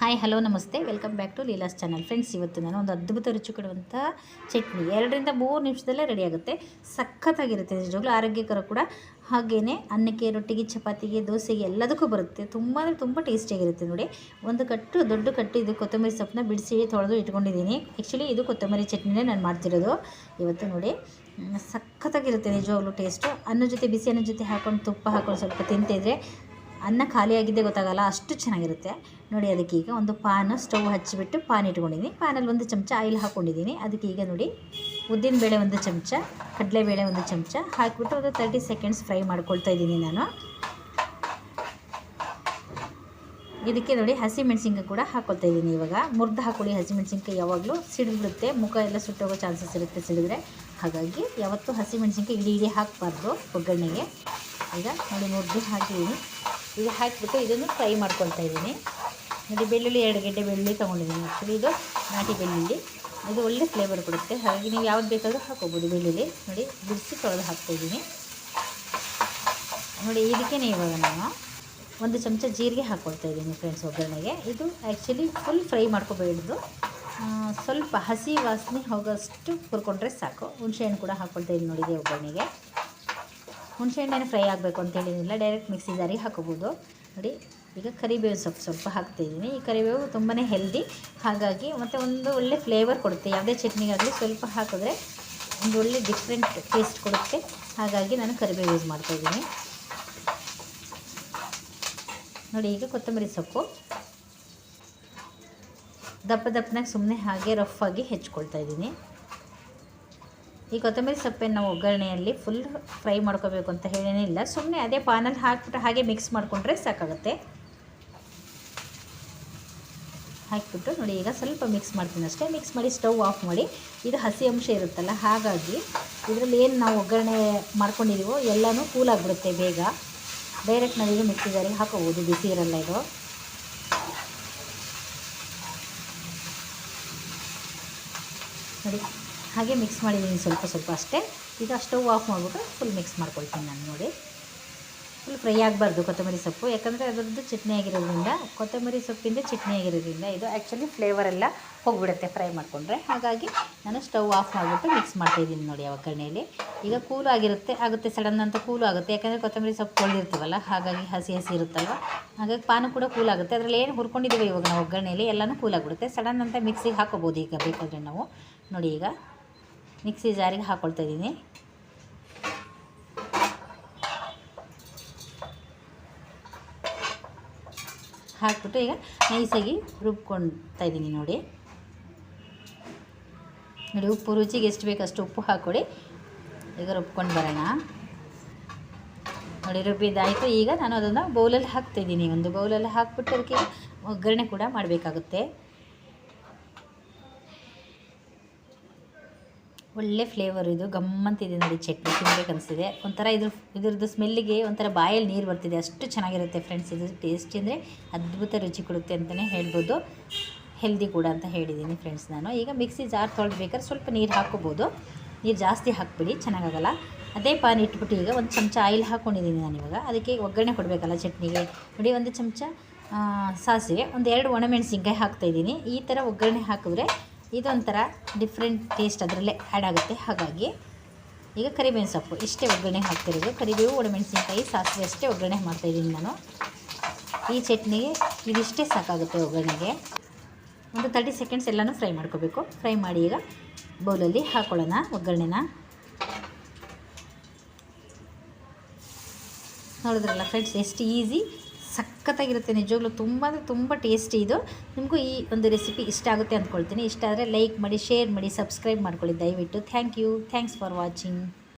Hi, hello, ನಮಸ್ತೆ. Welcome back to Leela's channel. Friends, ಇವತ್ತು ನಾನು ಒಂದು ಅದ್ಭುತ ರುಚಿ ಕೊಡುವಂಥ ಚಟ್ನಿ ಎರಡರಿಂದ ಮೂರು ನಿಮಿಷದಲ್ಲೇ ರೆಡಿ ಆಗುತ್ತೆ. ಸಖತ್ತಾಗಿರುತ್ತೆ. ನಿಜವಾಗ್ಲೂ ಆರೋಗ್ಯಕರ ಕೂಡ. ಹಾಗೆಯೇ ಅನ್ನಕ್ಕೆ, ರೊಟ್ಟಿಗೆ, ಚಪಾತಿಗೆ, ದೋಸೆಗೆ ಎಲ್ಲದಕ್ಕೂ ಬರುತ್ತೆ. ತುಂಬ ಅಂದರೆ ತುಂಬ ಟೇಸ್ಟಿಯಾಗಿರುತ್ತೆ ನೋಡಿ. ಒಂದು ಕಟ್ಟು, ದೊಡ್ಡ ಕಟ್ಟು ಇದು ಕೊತ್ತಂಬರಿ ಸೊಪ್ಪನ್ನ ಬಿಡಿಸಿ ತೊಳೆದು ಇಟ್ಕೊಂಡಿದ್ದೀನಿ. ಆ್ಯಕ್ಚುಲಿ ಇದು ಕೊತ್ತಂಬರಿ ಚಟ್ನಿನೇ ನಾನು ಮಾಡ್ತಿರೋದು. ಇವತ್ತು ನೋಡಿ ಸಖತ್ತಾಗಿರುತ್ತೆ ನಿಜವಾಗ್ಲೂ ಟೇಸ್ಟು ಅನ್ನ ಜೊತೆ, ಬಿಸಿ ಅನ್ನ ಜೊತೆ ಹಾಕೊಂಡು ತುಪ್ಪ ಹಾಕೊಂಡು ಸ್ವಲ್ಪ ತಿಂತಿದ್ರೆ ಅನ್ನ ಖಾಲಿಯಾಗಿದ್ದೇ ಗೊತ್ತಾಗಲ್ಲ, ಅಷ್ಟು ಚೆನ್ನಾಗಿರುತ್ತೆ. ನೋಡಿ ಅದಕ್ಕೆ ಈಗ ಒಂದು ಪಾನು ಸ್ಟವ್ ಹಚ್ಚಿಬಿಟ್ಟು ಪಾನ್ ಇಟ್ಕೊಂಡಿದ್ದೀನಿ ಪಾನಲ್ಲಿ ಒಂದು ಚಮಚ ಆಯಿಲ್ ಹಾಕ್ಕೊಂಡಿದ್ದೀನಿ ಅದಕ್ಕೆ ಈಗ ನೋಡಿ ಉದ್ದಿನ ಬೇಳೆ ಒಂದು ಚಮಚ ಕಡಲೆಬೇಳೆ ಒಂದು ಚಮಚ ಹಾಕಿಬಿಟ್ಟು ಅದು ತರ್ಟಿ ಸೆಕೆಂಡ್ಸ್ ಫ್ರೈ ಮಾಡ್ಕೊಳ್ತಾ ಇದ್ದೀನಿ ನಾನು. ಇದಕ್ಕೆ ನೋಡಿ ಹಸಿ ಮೆಣಸಿನ್ಕಾಯಿ ಕೂಡ ಹಾಕೊಳ್ತಾ ಇದ್ದೀನಿ ಇವಾಗ. ಮುರ್ದು ಹಾಕೊಳ್ಳಿ ಹಸಿ ಮೆಣಸಿನ್ಕಾಯಿ ಯಾವಾಗಲೂ ಸಿಡಿಬಿಡುತ್ತೆ ಮುಖ ಎಲ್ಲ ಸುಟ್ಟೋಗೋ ಚಾನ್ಸಸ್ ಇರುತ್ತೆ ಸಿಡಿದ್ರೆ. ಹಾಗಾಗಿ ಯಾವತ್ತೂ ಹಸಿ ಮೆಣಸಿನ್ಕಾಯಿ ಇಡೀ ಇಡೀ ಹಾಕಬಾರ್ದು ಒಗ್ಗರಣೆಗೆ. ಈಗ ನೋಡಿ ಮುರಿದು ಹಾಕಿದ್ದೀನಿ. ಈಗ ಹಾಕಿಬಿಟ್ಟು ಇದನ್ನು ಫ್ರೈ ಮಾಡ್ಕೊಳ್ತಾ ಇದ್ದೀನಿ. ನೋಡಿ, ಬೆಳ್ಳುಳ್ಳಿ ಎರಡು ಗೆಡ್ಡೆ ಬೆಳ್ಳುಳ್ಳಿ ತೊಗೊಂಡಿದ್ದೀನಿ ಆ್ಯಕ್ಚುಲಿ ಇದು ನಾಟಿ ಬೆಳ್ಳುಳ್ಳಿ. ಇದು ಒಳ್ಳೆ ಫ್ಲೇವರ್ ಕೊಡುತ್ತೆ. ಹಾಗಾಗಿ ನೀವು ಯಾವ್ದು ಬೇಕಾದರೂ ಹಾಕೋಬೋದು ಬೆಳ್ಳುಳ್ಳಿ. ನೋಡಿ ಬಿಡಿಸಿ ತೊಳೆದು ಹಾಕ್ತಾಯಿದ್ದೀನಿ ನೋಡಿ ಇದಕ್ಕೆ ಇವಾಗ ನಾನು ಒಂದು ಚಮಚ ಜೀರಿಗೆ ಹಾಕ್ಕೊಳ್ತಾ ಇದ್ದೀನಿ ಫ್ರೆಂಡ್ಸ್ ಒಗ್ಗರಣೆಗೆ. ಇದು ಆ್ಯಕ್ಚುಲಿ ಫುಲ್ ಫ್ರೈ ಮಾಡ್ಕೋಬೇಡ್ದು. ಸ್ವಲ್ಪ ಹಸಿ ವಾಸನೆ ಹೋಗೋಷ್ಟು ಹುರ್ಕೊಂಡ್ರೆ ಸಾಕು. ಹುಣಸೆಹಣ್ಣು ಕೂಡ ಹಾಕ್ಕೊಳ್ತಾ ಇದ್ದೀನಿ ನೋಡಿದೆ ಒಗ್ಗರಣೆಗೆ. ಹುಣಸೆಹಣ್ಣೇನು ಫ್ರೈ ಆಗಬೇಕು ಅಂತ ಹೇಳಿದಿಲ್ಲ ಡೈರೆಕ್ಟ್ ಮಿಕ್ಸಿ ಜಾರಿಗೆ ಹಾಕೋಬೋದು. ನೋಡಿ, ಈಗ ಕರಿಬೇವು ಸೊಪ್ಪು ಸ್ವಲ್ಪ ಹಾಕ್ತಾಯಿದ್ದೀನಿ ಈ ಕರಿಬೇವು ತುಂಬಾ ಹೆಲ್ದಿ ಹಾಗಾಗಿ ಮತ್ತು ಒಂದು ಒಳ್ಳೆ ಫ್ಲೇವರ್ ಕೊಡುತ್ತೆ. ಯಾವುದೇ ಚಟ್ನಿಗಾಗಲಿ ಸ್ವಲ್ಪ ಹಾಕಿದ್ರೆ ಒಂದು ಒಳ್ಳೆ ಡಿಫ್ರೆಂಟ್ ಟೇಸ್ಟ್ ಕೊಡುತ್ತೆ. ಹಾಗಾಗಿ ನಾನು ಕರಿಬೇವು ಯೂಸ್ ಮಾಡ್ತಾಯಿದ್ದೀನಿ ನೋಡಿ, ಈಗ ಕೊತ್ತಂಬರಿ ಸೊಪ್ಪು. ದಪ್ಪ ದಪ್ಪನಾಗಿ ಸುಮ್ಮನೆ ಹಾಗೆ ರಫ್ ಆಗಿ ಹೆಚ್ಕೊಳ್ತಾ ಇದ್ದೀನಿ. ಈ ಕೊತ್ತಂಬರಿ ಸೊಪ್ಪನ್ನು ನಾವು ಒಗ್ಗರಣೆಯಲ್ಲಿ ಫುಲ್ ಫ್ರೈ ಮಾಡ್ಕೋಬೇಕು ಅಂತ ಹೇಳೇನಿಲ್ಲ ಸುಮ್ಮನೆ ಅದೇ ಪಾನಲ್ಲಿ ಹಾಕ್ಬಿಟ್ಟು ಹಾಗೆ ಮಿಕ್ಸ್ ಮಾಡಿಕೊಂಡ್ರೆ ಸಾಕಾಗುತ್ತೆ. ಹಾಕಿಬಿಟ್ಟು ನೋಡಿ, ಈಗ ಸ್ವಲ್ಪ ಮಿಕ್ಸ್ ಮಾಡ್ತೀನಿ ಅಷ್ಟೇ. ಮಿಕ್ಸ್ ಮಾಡಿ ಸ್ಟವ್ ಆಫ್ ಮಾಡಿ. ಇದು ಹಸಿ ಅಂಶ ಇರುತ್ತಲ್ಲ, ಹಾಗಾಗಿ ಇದರಲ್ಲಿ ಏನು ನಾವು ಒಗ್ಗರಣೆ ಮಾಡ್ಕೊಂಡಿದ್ದೀವೋ ಎಲ್ಲನೂ ಕೂಲ್ ಆಗಿಬಿಡುತ್ತೆ ಬೇಗ. ಡೈರೆಕ್ಟ್ ನಾವೀಗ ಮಿಕ್ಸಿ ಜಾರಿಗೆ ಹಾಕೋಬೋದು, ಬಿಸಿ ಇರಲ್ಲ ಇದು. ನೋಡಿ ಹಾಗೆ ಮಿಕ್ಸ್ ಮಾಡಿದ್ದೀನಿ ಸ್ವಲ್ಪ ಸ್ವಲ್ಪ ಅಷ್ಟೇ. ಈಗ ಸ್ಟವ್ ಆಫ್ ಮಾಡಿಬಿಟ್ಟು ಫುಲ್ ಮಿಕ್ಸ್ ಮಾಡ್ಕೊಳ್ತೀನಿ ನಾನು ನೋಡಿ. ಫುಲ್ ಫ್ರೈ ಆಗಬಾರ್ದು ಕೊತ್ತಂಬರಿ ಸೊಪ್ಪು. ಯಾಕಂದರೆ ಅದರದ್ದು ಚಟ್ನಿ ಆಗಿರೋದ್ರಿಂದ, ಕೊತ್ತಂಬರಿ ಸೊಪ್ಪಿಂದ ಚಟ್ನಿ ಆಗಿರೋದ್ರಿಂದ ಇದು ಆ್ಯಕ್ಚುಲಿ ಫ್ಲೇವರ್ ಎಲ್ಲ ಹೋಗಿಬಿಡುತ್ತೆ ಫ್ರೈ ಮಾಡಿಕೊಂಡ್ರೆ. ಹಾಗಾಗಿ ನಾನು ಸ್ಟವ್ ಆಫ್ ಮಾಡಿಬಿಟ್ಟು ಮಿಕ್ಸ್ ಮಾಡ್ತಾಯಿದ್ದೀನಿ ನೋಡಿ ಒಗ್ಗರಣೆಯಲ್ಲಿ ಈಗ ಕೂಲ್ ಆಗಿರುತ್ತೆ, ಆಗುತ್ತೆ ಸಡನ್ ಅಂತ ಕೂಲ್ ಆಗುತ್ತೆ. ಯಾಕಂದರೆ ಕೊತ್ತಂಬರಿ ಸೊಪ್ಪು ತೊಳೆದಿರ್ತೀವಲ್ಲ ಹಾಗಾಗಿ ಹಸಿ ಹಸಿ ಇರುತ್ತಲ್ವ? ಹಾಗಾಗಿ ಪಾನು ಕೂಡ ಕೂಲ್ ಆಗುತ್ತೆ. ಅದರಲ್ಲಿ ಏನು ಹುರ್ಕೊಂಡಿದ್ದೀವಿ ಇವಾಗ ನಾವು ಒಗ್ಗರಣೆಯಲ್ಲಿ ಎಲ್ಲನೂ ಕೂಲ್ ಆಗಿಬಿಡುತ್ತೆ. ಸಡನ್ ಅಂತ ಮಿಕ್ಸಿಗೆ ಹಾಕೋಬೋದು ಈಗ ಬೇಕಾದರೆ ನಾವು. ನೋಡಿ ಈಗ. ಮಿಕ್ಸಿ ಜಾರಿಗೆ ಹಾಕ್ಕೊಳ್ತಾ ಇದ್ದೀನಿ. ಹಾಕ್ಬಿಟ್ಟು ಈಗ ನೈಸಾಗಿ ರುಬ್ಕೊಳ್ತಾ ಇದ್ದೀನಿ ನೋಡಿ. ನೋಡಿ ಉಪ್ಪು, ರುಚಿಗೆ ಎಷ್ಟು ಬೇಕು ಅಷ್ಟು ಉಪ್ಪು ಹಾಕ್ಕೊಡಿ. ಈಗ ರುಬ್ಕೊಂಡು ಬರೋಣ. ನೋಡಿ ರುಬ್ಬಿದ್ದಾಯಿತು. ಈಗ ನಾನು ಅದನ್ನು ಬೌಲಲ್ಲಿ ಹಾಕ್ತಾಯಿದ್ದೀನಿ ಒಂದು ಬೌಲಲ್ಲಿ ಹಾಕ್ಬಿಟ್ಟು ಅದಕ್ಕೆ ಒಗ್ಗರಣೆ ಕೂಡ ಮಾಡಬೇಕಾಗುತ್ತೆ. ಒಳ್ಳೆ ಫ್ಲೇವರ್ ಇದು. ಗಮ್ಮಂತಿದೆ ನೋಡಿ ಚಟ್ನಿ, ತಿನ್ಬೇಕು ಅನಿಸ್ತಿದೆ. ಒಂಥರ ಇದ್ರ, ಇದ್ರದ್ದು ಸ್ಮೆಲ್ಲಿಗೆ ಒಂಥರ ಬಾಯಲ್ಲಿ ನೀರು ಬರ್ತಿದೆ. ಅಷ್ಟು ಚೆನ್ನಾಗಿರುತ್ತೆ ಫ್ರೆಂಡ್ಸ್ ಇದು ಟೇಸ್ಟಿ ಅಂದರೆ ಅದ್ಭುತ ರುಚಿ ಕೊಡುತ್ತೆ ಅಂತಲೇ ಹೇಳ್ಬೋದು. ಹೆಲ್ದಿ ಕೂಡ ಅಂತ ಹೇಳಿದ್ದೀನಿ ಫ್ರೆಂಡ್ಸ್ ನಾನು. ಈಗ ಮಿಕ್ಸಿ ಜಾರ್ ತೊಳೆದ್ಬೇಕಾದ್ರೆ ಸ್ವಲ್ಪ ನೀರು ಹಾಕೋಬೋದು. ನೀರು ಜಾಸ್ತಿ ಹಾಕ್ಬಿಡಿ, ಚೆನ್ನಾಗಾಗಲ್ಲ. ಅದೇ ಪಾನ್ ಇಟ್ಬಿಟ್ಟು ಈಗ ಒಂದು ಚಮಚ ಆಯಿಲ್ ಹಾಕ್ಕೊಂಡಿದ್ದೀನಿ ನಾನು ಇವಾಗ. ಅದಕ್ಕೆ ಒಗ್ಗರಣೆ ಕೊಡಬೇಕಲ್ಲ ಚಟ್ನಿಗೆ. ನೋಡಿ ಒಂದು ಚಮಚ ಸಾಸಿವೆ, ಒಂದು ಎರಡು ಒಣಮೆಣಸಿನ್ಕಾಯಿ ಹಾಕ್ತಾಯಿದ್ದೀನಿ ಈ ಥರ ಒಗ್ಗರಣೆ ಹಾಕಿದ್ರೆ ಇದೊಂಥರ ಡಿಫ್ರೆಂಟ್ ಟೇಸ್ಟ್ ಅದರಲ್ಲೇ ಆ್ಯಡ್ ಆಗುತ್ತೆ. ಹಾಗಾಗಿ ಈಗ ಕರಿಬೇವಿನ ಸೊಪ್ಪು ಇಷ್ಟೇ ಒಗ್ಗರಣೆ ಹಾಕ್ತಿರೋದು. ಕರಿಬೇವು, ಒಣಮೆಣಸಿನ್ಕಾಯಿ, ಸಾಸಿವೆ ಅಷ್ಟೇ ಒಗ್ಗರಣೆ ಮಾಡ್ತಾಯಿದ್ದೀನಿ ನಾನು. ಈ ಚಟ್ನಿಗೆ ಇದಿಷ್ಟೇ ಸಾಕಾಗುತ್ತೆ ಒಗ್ಗರಣೆಗೆ. ಒಂದು ತರ್ಟಿ ಸೆಕೆಂಡ್ಸ್ ಎಲ್ಲನೂ ಫ್ರೈ ಮಾಡ್ಕೋಬೇಕು. ಫ್ರೈ ಮಾಡಿ ಈಗ ಬೌಲಲ್ಲಿ ಹಾಕೊಳ್ಳೋಣ ಒಗ್ಗರಣೆನ. ನೋಡಿದ್ರಲ್ಲ ಫ್ರೆಂಡ್ಸ್ ಎಷ್ಟು ಈಸಿ ಸಖತ್ತಾಗಿರುತ್ತೆ ನಿಜವಾಗ್ಲೂ ತುಂಬ ಅಂದರೆ ತುಂಬ ಟೇಸ್ಟಿ ಇದು. ನಿಮಗೂ ಈ ಒಂದು ರೆಸಿಪಿ ಇಷ್ಟ ಆಗುತ್ತೆ ಅಂದ್ಕೊಳ್ತೀನಿ. ಇಷ್ಟ ಆದರೆ ಲೈಕ್ ಮಾಡಿ, ಶೇರ್ ಮಾಡಿ, ಸಬ್ಸ್ಕ್ರೈಬ್ ಮಾಡ್ಕೊಳ್ಳಿ ದಯವಿಟ್ಟು. Thank you. Thanks for watching.